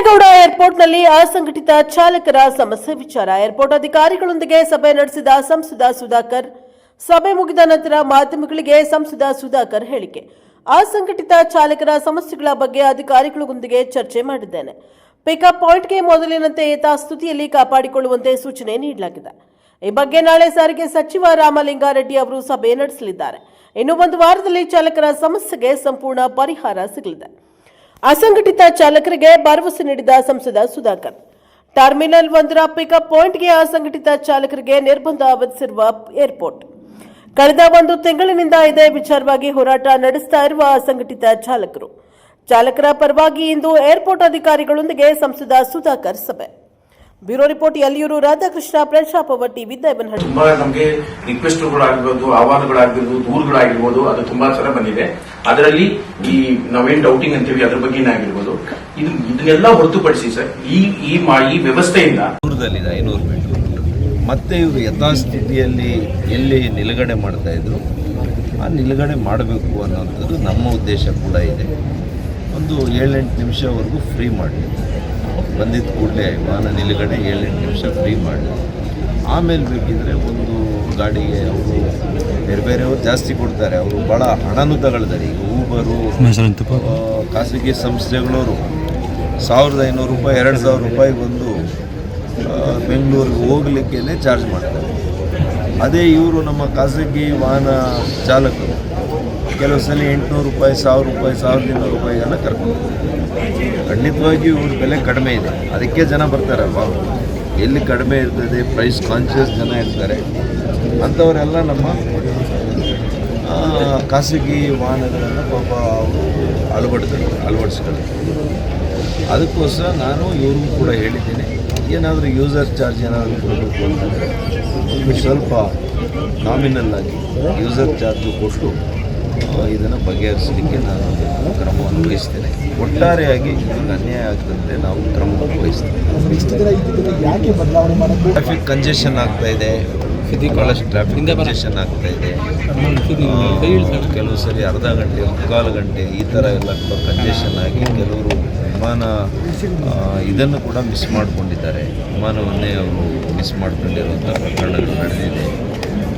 ಕೆಂಪೇಗೌಡ ಏರ್ಪೋರ್ಟ್ನಲ್ಲಿ ಅಸಂಘಟಿತ ಚಾಲಕರ ಸಮಸ್ಯೆ ವಿಚಾರ. ಏರ್ಪೋರ್ಟ್ ಅಧಿಕಾರಿಗಳೊಂದಿಗೆ ಸಭೆ ನಡೆಸಿದ ಸಂಸದ ಸುಧಾಕರ್, ಸಭೆ ಮುಗಿದ ನಂತರ ಮಾಧ್ಯಮಗಳಿಗೆ ಸಂಸದ ಸುಧಾಕರ್ ಹೇಳಿಕೆ. ಅಸಂಘಟಿತ ಚಾಲಕರ ಸಮಸ್ಯೆಗಳ ಬಗ್ಗೆ ಅಧಿಕಾರಿಗಳೊಂದಿಗೆ ಚರ್ಚೆ ಮಾಡಿದ್ದೇನೆ. ಪಿಕಪ್ ಪಾಯಿಂಟ್ಗೆ ಮೊದಲಿನಂತೆ ಯಥಾಸ್ಥಿತಿಯಲ್ಲಿ ಕಾಪಾಡಿಕೊಳ್ಳುವಂತೆ ಸೂಚನೆ ನೀಡಲಾಗಿದೆ. ಈ ಬಗ್ಗೆ ನಾಳೆ ಸಾರಿಗೆ ಸಚಿವ ರಾಮಲಿಂಗಾರೆಡ್ಡಿ ಅವರು ಸಭೆ ನಡೆಸಲಿದ್ದಾರೆ. ಇನ್ನು ಒಂದು ವಾರದಲ್ಲಿ ಚಾಲಕರ ಸಮಸ್ಯೆಗೆ ಸಂಪೂರ್ಣ ಪರಿಹಾರ ಸಿಗಲಿದೆ. ಅಸಂಘಟಿತ ಚಾಲಕರಿಗೆ ಭರವಸೆ ನೀಡಿದ ಸಂಸದ ಸುಧಾಕರ್. ಟರ್ಮಿನಲ್ ಒಂದರ ಪಿಕಪ್ ಪಾಯಿಂಟ್ಗೆ ಅಸಂಘಟಿತ ಚಾಲಕರಿಗೆ ನಿರ್ಬಂಧ ವಿಧಿಸಿರುವ ಏರ್ಪೋರ್ಟ್. ಕಳೆದ ಒಂದು ತಿಂಗಳಿನಿಂದ ಇದೇ ವಿಚಾರವಾಗಿ ಹೋರಾಟ ನಡೆಸ್ತಾ ಇರುವ ಅಸಂಘಟಿತ ಚಾಲಕರು. ಚಾಲಕರ ಪರವಾಗಿ ಇಂದು ಏರ್ಪೋರ್ಟ್ ಅಧಿಕಾರಿಗಳೊಂದಿಗೆ ಸಂಸದ ಸುಧಾಕರ್ ಸಭೆ. ಬ್ಯೂರೋ ರಿಪೋರ್ಟ್ ಯಲ್ಲಿಯೂರು ರಾಧಾಕೃಷ್ಣ ಪ್ರಜಾಪವ ಟಿವಿ ದೇವನಹಳ್ಳಿ ತುಂಬಾ ನಮಗೆ ರಿಕ್ವೆಸ್ಟ್ಗಳಾಗಿರ್ಬೋದು ಆಹ್ವಾನಗಳಾಗಿರ್ಬೋದು ದೂರುಗಳಾಗಿರ್ಬೋದು ಅದು ತುಂಬಾ ಸಲ ಬಂದಿದೆ. ಅದರಲ್ಲಿ ಈ ನಾವೇನ್ ಡೌಟಿಂಗ್ ಅಂತೀವಿ ಅದ್ರ ಬಗ್ಗೆನೇ ಆಗಿರ್ಬೋದು. ಇದು ಇದನ್ನೆಲ್ಲ ಹೊರತುಪಡಿಸಿ ಸರ್ ಈ ಈ ಮಾ- ಈ ವ್ಯವಸ್ಥೆಯಿಂದ ದೂರದಲ್ಲಿದೆ ಐನೂರು ಮೀಟರ್ ಮತ್ತೆ ಇವರು ಯಥಾಸ್ಥಿತಿಯಲ್ಲಿ ಎಲ್ಲಿ ನಿಲುಗಡೆ ಮಾಡ್ತಾ ಇದ್ರು ಆ ನಿಲುಗಡೆ ಮಾಡಬೇಕು ಅನ್ನೋಂಥದ್ದು ನಮ್ಮ ಉದ್ದೇಶ ಕೂಡ ಇದೆ. ಒಂದು ಏಳೆಂಟು ನಿಮಿಷವರೆಗೂ ಫ್ರೀ ಮಾಡಲಿ ಬಂದಿದ್ದ ಕೂಡಲೇ ವಾಹನ ನಿಲುಗಡೆ ಏಳೆಂಟು ನಿಮಿಷ ಫ್ರೀ ಮಾಡಿ. ಆಮೇಲೆ ಬೇಕಿದ್ರೆ ಒಂದು ಗಾಡಿಗೆ ಅವರು ಬೇರೆ ಬೇರೆಯವರು ಜಾಸ್ತಿ ಕೊಡ್ತಾರೆ. ಅವರು ಭಾಳ ಹಣನು ತಗೊಳ್ತಾರೆ. ಈಗ ಊಬರು ಖಾಸಗಿ ಸಂಸ್ಥೆಗಳವರು ಸಾವಿರದ ಐನೂರು ರೂಪಾಯಿ ಎರಡು ಸಾವಿರ ರೂಪಾಯಿ ಬಂದು ಬೆಂಗಳೂರಿಗೆ ಹೋಗ್ಲಿಕ್ಕೆ ಚಾರ್ಜ್ ಮಾಡ್ತಾರೆ. ಅದೇ ಇವರು ನಮ್ಮ ಖಾಸಗಿ ವಾಹನ ಚಾಲಕರು. ಕೆಲವು ಸಲ ಎಂಟುನೂರು ರೂಪಾಯಿ, ಸಾವಿರ ರೂಪಾಯಿ ಸಾವಿರದ ಇನ್ನೂರು ರೂಪಾಯಿಗೆಲ್ಲ ಕರ್ಕೊಂಡು ಖಂಡಿತವಾಗಿಯೂ ಇವ್ರ ಬೆಲೆ ಕಡಿಮೆ ಇದೆ. ಅದಕ್ಕೆ ಜನ ಬರ್ತಾರಲ್ವಾ? ಎಲ್ಲಿ ಕಡಿಮೆ ಇರ್ತದೆ? ಪ್ರೈಸ್ ಕಾನ್ಷಿಯಸ್ ಜನ ಇರ್ತಾರೆ. ಅಂಥವರೆಲ್ಲ ನಮ್ಮ ಖಾಸಗಿ ವಾಹನಗಳನ್ನು ಪಾಪ ಅವರು ಅಳವಡಿಸ್ತಾರೆ ಅಳವಡಿಸ್ಕೊಳ್ತಾರೆ ಅದಕ್ಕೋಸ್ಕರ ನಾನು ಇವ್ರಿಗೂ ಕೂಡ ಹೇಳಿದ್ದೀನಿ, ಏನಾದರೂ ಯೂಸರ್ ಚಾರ್ಜ್ ಏನಾದರೂ ಕೊಡಬೇಕು ಅಂತಂದರೆ ಸ್ವಲ್ಪ ನಾಮಿನಲ್ ಆಗಿ ಯೂಸರ್ ಚಾರ್ಜು ಕೊಟ್ಟು ಇದನ್ನು ಬಗೆಹರಿಸಲಿಕ್ಕೆ ನಾನು ಕ್ರಮವನ್ನು ವಹಿಸ್ತೇನೆ. ಒಟ್ಟಾರೆಯಾಗಿ ಇದಕ್ಕೆ ಅನ್ಯಾಯ ಆಗದಂತೆ ನಾವು ಕ್ರಮವನ್ನು ವಹಿಸ್ತೇವೆ. ಟ್ರಾಫಿಕ್ ಕಂಜೆಷನ್ ಆಗ್ತಾ ಇದೆ. ಟ್ರಾಫಿಕ್ ಕಂಜೆಷನ್ ಆಗ್ತಾ ಇದೆ. ಕೆಲವು ಸರಿ ಅರ್ಧ ಗಂಟೆ ಮುಕ್ಕಾಲು ಗಂಟೆ ಈ ಥರ ಎಲ್ಲ ಕೂಡ ಕಂಜೆಷನ್ ಆಗಿ ಕೆಲವರು ವಿಮಾನ ಇದನ್ನು ಕೂಡ ಮಿಸ್ ಮಾಡಿಕೊಂಡಿದ್ದಾರೆ. ವಿಮಾನವನ್ನೇ ಅವರು ಮಿಸ್ ಮಾಡಿಕೊಂಡಿರುವಂಥ ಪ್ರಕರಣಗಳು ನಡೆದಿದೆ.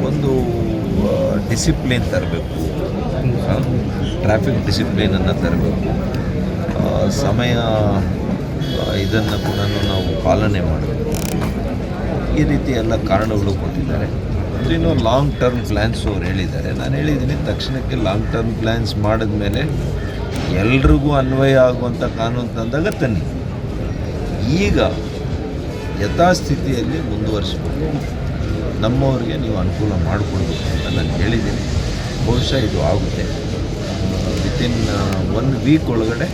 ಒಂದು ಡಿಸಿಪ್ಲಿನ್ ತರಬೇಕು. ಟ್ರಾಫಿಕ್ ಡಿಸಿಪ್ಲಿನನ್ನು ತರಬೇಕು. ಸಮಯ ಇದನ್ನು ಕೂಡ ನಾವು ಪಾಲನೆ ಮಾಡಬೇಕು. ಈ ರೀತಿ ಎಲ್ಲ ಕಾರಣಗಳು ಕೊಟ್ಟಿದ್ದಾರೆ. ಇನ್ನು ಲಾಂಗ್ ಟರ್ಮ್ ಪ್ಲ್ಯಾನ್ಸ್ ಅವ್ರು ಹೇಳಿದ್ದಾರೆ. ನಾನು ಹೇಳಿದ್ದೀನಿ ತಕ್ಷಣಕ್ಕೆ ಲಾಂಗ್ ಟರ್ಮ್ ಪ್ಲ್ಯಾನ್ಸ್ ಮಾಡಿದ್ಮೇಲೆ ಎಲ್ರಿಗೂ ಅನ್ವಯ ಆಗುವಂಥ ಕಾನೂನು ತಂದಾಗ ತನ್ನಿ. ಈಗ ಯಥಾಸ್ಥಿತಿಯಲ್ಲಿ ಮುಂದುವರಿಸಬೇಕು. ನಮ್ಮವರಿಗೆ ನೀವು ಅನುಕೂಲ ಮಾಡಿಕೊಡ್ಬೇಕು ಅಂತ ನಾನು ಹೇಳಿದ್ದೀನಿ ಬಹುಶಃ ಇದು ಆಗುತ್ತೆ. ವಿತಿನ್ ಒನ್ ವೀಕ್ ಒಳಗಡೆ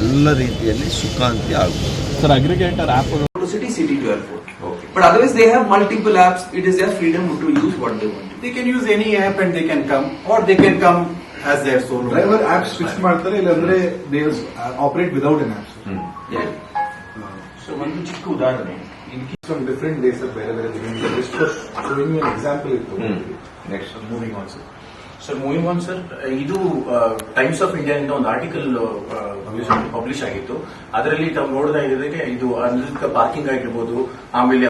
ಎಲ್ಲ ರೀತಿಯಲ್ಲಿ ಸುಖಾಂತಿ ಆಗುತ್ತೆ. Sir aggregator app city city to airport okay but otherwise they have multiple apps it is their freedom to use what they want they can use any app and they can come or they can come as their own driver apps fix ಮಾಡ್ತಾರೆ ಇಲ್ಲಾಂದ್ರೆ they operate without N ಯೆ so ಒಂದು ಚಿಕ್ಕ ಉದಾಹರಣೆ. In case of different days ಬೇರೆ ಬೇರೆ example ಇತ್ತು. Next moving so sir moving on sir, ಇದು ಟೈಮ್ಸ್ ಆಫ್ ಇಂಡಿಯಾ ಇಂದ ಒಂದು ಆರ್ಟಿಕಲ್ ಪಬ್ಲಿಷ್ ಆಗಿತ್ತು. ಅದರಲ್ಲಿ ತಾವು ನೋಡಿದಾಗ ಇದು ಅನಿಲ್ ಪಾರ್ಕಿಂಗ್ ಆಗಿರ್ಬೋದು, ಆಮೇಲೆ